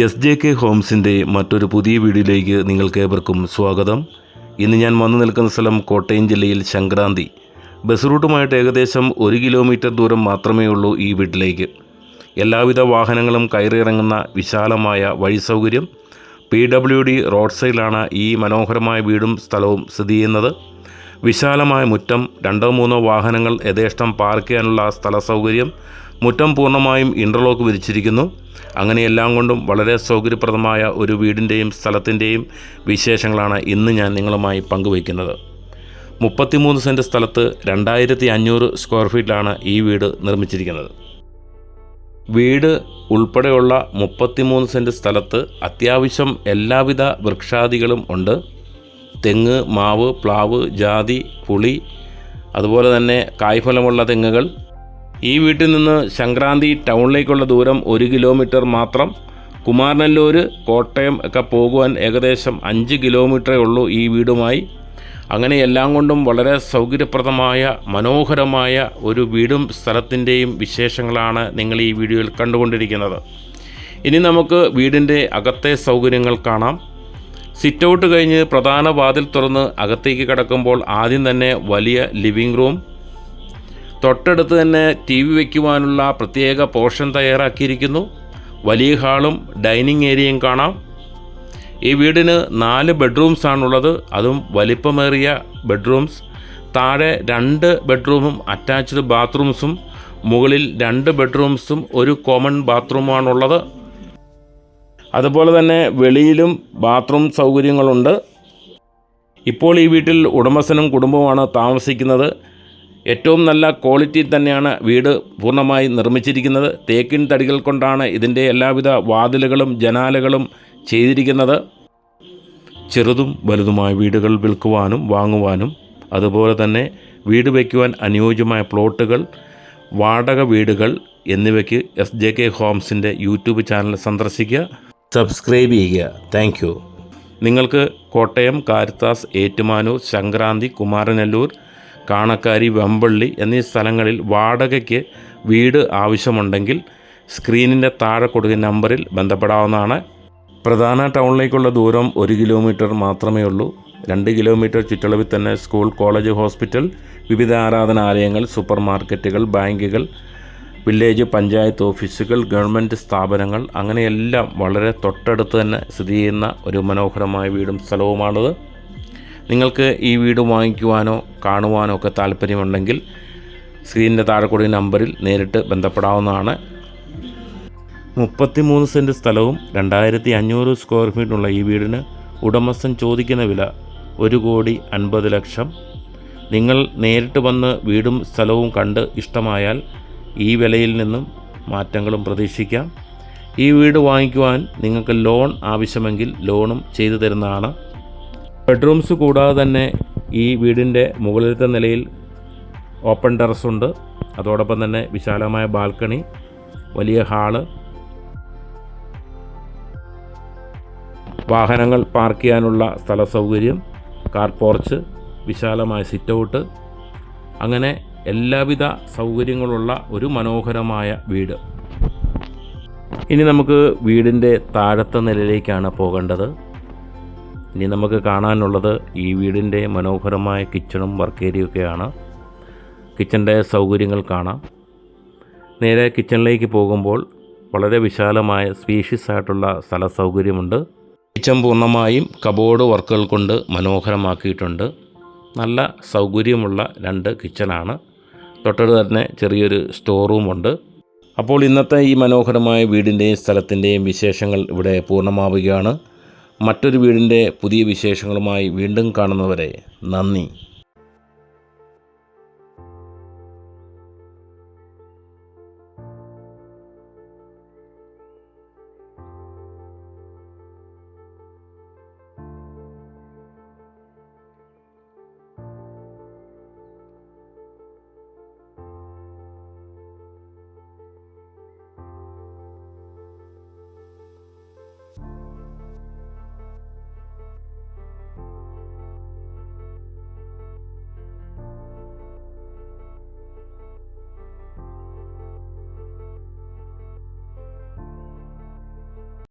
S J K ഹോംസിന്റെ മറ്റൊരു പുതിയ വീഡിയോയിലേക്ക് നിങ്ങൾക്ക് ഏവർക്കും സ്വാഗതം. ഇന്ന് ഞാൻ വന്നു നിൽക്കുന്ന സ്ഥലം കോട്ടയം ജില്ലയിൽ സംക്രാന്തി. ബസ് റൂട്ടുമായിട്ട് ഏകദേശം ഒരു കിലോമീറ്റർ ദൂരം മാത്രമേ ഉള്ളൂ ഈ വീട്ടിലേക്ക്. എല്ലാവിധ വാഹനങ്ങളും കയറിയിറങ്ങുന്ന വിശാലമായ വഴി സൗകര്യം പി ഡബ്ല്യു ഡി റോഡ് സൈഡിലാണ് ഈ മനോഹരമായ വീടും സ്ഥലവും സ്ഥിതി ചെയ്യുന്നത്. വിശാലമായ മുറ്റം രണ്ടോ മൂന്നോ വാഹനങ്ങൾ യഥേഷ്ടം പാർക്ക് ചെയ്യാനുള്ള സ്ഥല സൗകര്യം മുറ്റം പൂർണമായും ഇന്റർലോക്ക് വിരിച്ചിരിക്കുന്നു. അങ്ങനെ എല്ലാം കൊണ്ടും വളരെ സൗകര്യപ്രദമായ ഒരു വീടിന്റെയും സ്ഥലത്തിന്റെയും വിശേഷങ്ങളാണ് ഇന്ന് ഞാൻ നിങ്ങളുമായി പങ്കുവയ്ക്കുന്നത്. മുപ്പത്തിമൂന്ന് സെന്റ് സ്ഥലത്ത് രണ്ടായിരത്തി അഞ്ഞൂറ് സ്ക്വയർ ഫീറ്റിലാണ് ഈ വീട് നിർമ്മിച്ചിരിക്കുന്നത്. വീട് ഉൾപ്പെടെയുള്ള മുപ്പത്തിമൂന്ന് സെന്റ് സ്ഥലത്ത് അത്യാവശ്യം എല്ലാവിധ വൃക്ഷാദികളും ഉണ്ട്. തെങ്ങ് മാവ് പ്ലാവ് ജാതി പുളി അതുപോലെ തന്നെ കായ്ഫലമുള്ള തെങ്ങുകൾ ഈ വീട്ടിൽ നിന്ന് സംക്രാന്തി ടൗണിലേക്കുള്ള ദൂരം ഒരു കിലോമീറ്റർ മാത്രം. കുമാരനല്ലൂർ കോട്ടയം ഒക്കെ പോകുവാൻ ഏകദേശം അഞ്ച് കിലോമീറ്ററേ ഉള്ളൂ ഈ വീടുമായി. അങ്ങനെ എല്ലാം കൊണ്ടും വളരെ സൗകര്യപ്രദമായ മനോഹരമായ ഒരു വീടും സ്ഥലത്തിന്റെയും വിശേഷങ്ങളാണ് നിങ്ങൾ ഈ വീഡിയോയിൽ കണ്ടുകൊണ്ടിരിക്കുന്നത്. ഇനി നമുക്ക് വീടിന്റെ അകത്തെ സൗകര്യങ്ങൾ കാണാം. സിറ്റ് ഔട്ട് കഴിഞ്ഞ് പ്രധാന വാതിൽ തുറന്ന് അകത്തേക്ക് കിടക്കുമ്പോൾ ആദ്യം തന്നെ വലിയ ലിവിംഗ് റൂം തൊട്ടടുത്ത് തന്നെ ടി വി വയ്ക്കുവാനുള്ള പ്രത്യേക പോർഷൻ തയ്യാറാക്കിയിരിക്കുന്നു. വലിയ ഹാളും ഡൈനിങ് ഏരിയയും കാണാം. ഈ വീടിന് നാല് ബെഡ്റൂംസ് ആണുള്ളത്. അതും വലിപ്പമേറിയ ബെഡ്റൂംസ്. താഴെ രണ്ട് ബെഡ്റൂമും അറ്റാച്ച്ഡ് ബാത്റൂംസും. മുകളിൽ രണ്ട് ബെഡ്റൂംസും ഒരു കോമൺ ബാത്റൂമാണുള്ളത്. അതുപോലെ തന്നെ വെളിയിലും ബാത്റൂം സൗകര്യങ്ങളുണ്ട്. ഇപ്പോൾ ഈ വീട്ടിൽ ഉടമസ്ഥനും കുടുംബവുമാണ് താമസിക്കുന്നത്. ഏറ്റവും നല്ല ക്വാളിറ്റി തന്നെയാണ് വീട് പൂർണമായി നിർമ്മിച്ചിരിക്കുന്നത്. തേക്കിൻ തടികൾ കൊണ്ടാണ് ഇതിന്റെ എല്ലാവിധ വാതിലുകളും ജനാലകളും ചെയ്തിരിക്കുന്നത്. ചെറുതും വലുതുമായ വീടുകൾ വിൽക്കുവാനും വാങ്ങുവാനും അതുപോലെ തന്നെ വീട് വയ്ക്കുവാൻ അനുയോജ്യമായ പ്ലോട്ടുകൾ വാടക വീടുകൾ എന്നിവയ്ക്ക് എസ് ജെ കെ ഹോംസിന്റെ യൂട്യൂബ് ചാനൽ സന്ദർശിക്കുക. സബ്സ്ക്രൈബ് ചെയ്യുക. താങ്ക് നിങ്ങൾക്ക് കോട്ടയം കാരിത്താസ് ഏറ്റുമാനൂർ സംക്രാന്തി കുമാരനെല്ലൂർ കാണക്കാരി വെമ്പള്ളി എന്നീ സ്ഥലങ്ങളിൽ വാടകയ്ക്ക് വീട് ആവശ്യമുണ്ടെങ്കിൽ സ്ക്രീനിന്റെ താഴെ കൊടുക്കുന്ന നമ്പറിൽ ബന്ധപ്പെടാവുന്നതാണ്. പ്രധാന ടൗണിലേക്കുള്ള ദൂരം ഒരു കിലോമീറ്റർ മാത്രമേ ഉള്ളൂ. രണ്ട് കിലോമീറ്റർ ചുറ്റളവിൽ തന്നെ സ്കൂൾ കോളേജ് ഹോസ്പിറ്റൽ വിവിധ ആരാധനാലയങ്ങൾ സൂപ്പർ മാർക്കറ്റുകൾ ബാങ്കുകൾ വില്ലേജ് പഞ്ചായത്ത് ഓഫീസുകൾ ഗവൺമെന്റ് സ്ഥാപനങ്ങൾ അങ്ങനെയെല്ലാം വളരെ തൊട്ടടുത്ത് തന്നെ സ്ഥിതി ചെയ്യുന്ന ഒരു മനോഹരമായ വീടും സ്ഥലവുമാണത് നിങ്ങൾക്ക് ഈ വീട് വാങ്ങിക്കുവാനോ കാണുവാനോ ഒക്കെ താല്പര്യമുണ്ടെങ്കിൽ സ്ക്രീനിന്റെ താഴെ നമ്പറിൽ നേരിട്ട് ബന്ധപ്പെടാവുന്നതാണ്. മുപ്പത്തിമൂന്ന് സെന്റ് സ്ഥലവും രണ്ടായിരത്തി അഞ്ഞൂറ് സ്ക്വയർ ഫീറ്റുള്ള ഈ വീടിന് ഉടമസ്ഥൻ ചോദിക്കുന്ന വില ഒരു കോടി അൻപത് ലക്ഷം. നിങ്ങൾ നേരിട്ട് വന്ന് വീടും സ്ഥലവും കണ്ട് ഇഷ്ടമായാൽ ഈ വിലയിൽ നിന്നും മാറ്റങ്ങളും പ്രതീക്ഷിക്കാം. ഈ വീട് വാങ്ങിക്കുവാൻ നിങ്ങൾക്ക് ലോൺ ആവശ്യമെങ്കിൽ ലോണും ചെയ്തു തരുന്നതാണ്. ബെഡ്റൂംസ് കൂടാതെ തന്നെ ഈ വീടിന്റെ മുകളിലത്തെ നിലയിൽ ഓപ്പൺ ടെറസുണ്ട് അതോടൊപ്പം തന്നെ വിശാലമായ ബാൽക്കണി വലിയ ഹാൾ. വാഹനങ്ങൾ പാർക്ക് ചെയ്യാനുള്ള സ്ഥല സൗകര്യം കാർ പോർച്ച് വിശാലമായ സിറ്റ് ഔട്ട് അങ്ങനെ എല്ലാവിധ സൗകര്യങ്ങളുള്ള ഒരു മനോഹരമായ വീട്. ഇനി നമുക്ക് വീടിന്റെ താഴത്തെ നിലയിലേക്കാണ് പോകേണ്ടത്. ഇനി നമുക്ക് കാണാനുള്ളത് ഈ വീടിന്റെ മനോഹരമായ കിച്ചണും വർക്ക് ഏരിയൊക്കെയാണ് കിച്ചന്റെ സൗകര്യങ്ങൾ കാണാം. നേരെ കിച്ചണിലേക്ക് പോകുമ്പോൾ വളരെ വിശാലമായ സ്പീഷ്യസ് ആയിട്ടുള്ള സ്ഥല സൗകര്യമുണ്ട്. കിച്ചൺ പൂർണമായും കബോർഡ് വർക്കുകൾ കൊണ്ട് മനോഹരമാക്കിയിട്ടുണ്ട്. നല്ല സൗകര്യമുള്ള രണ്ട് കിച്ചണാണ് തൊട്ടടുത്ത് തന്നെ ചെറിയൊരു സ്റ്റോർ റൂമുണ്ട് അപ്പോൾ ഇന്നത്തെ ഈ മനോഹരമായ വീടിന്റെയും സ്ഥലത്തിന്റെയും വിശേഷങ്ങൾ ഇവിടെ പൂർണമാവുകയാണ്. മറ്റൊരു വീടിന്റെ പുതിയ വിശേഷങ്ങളുമായി വീണ്ടും കാണുന്നവരെ നന്ദി.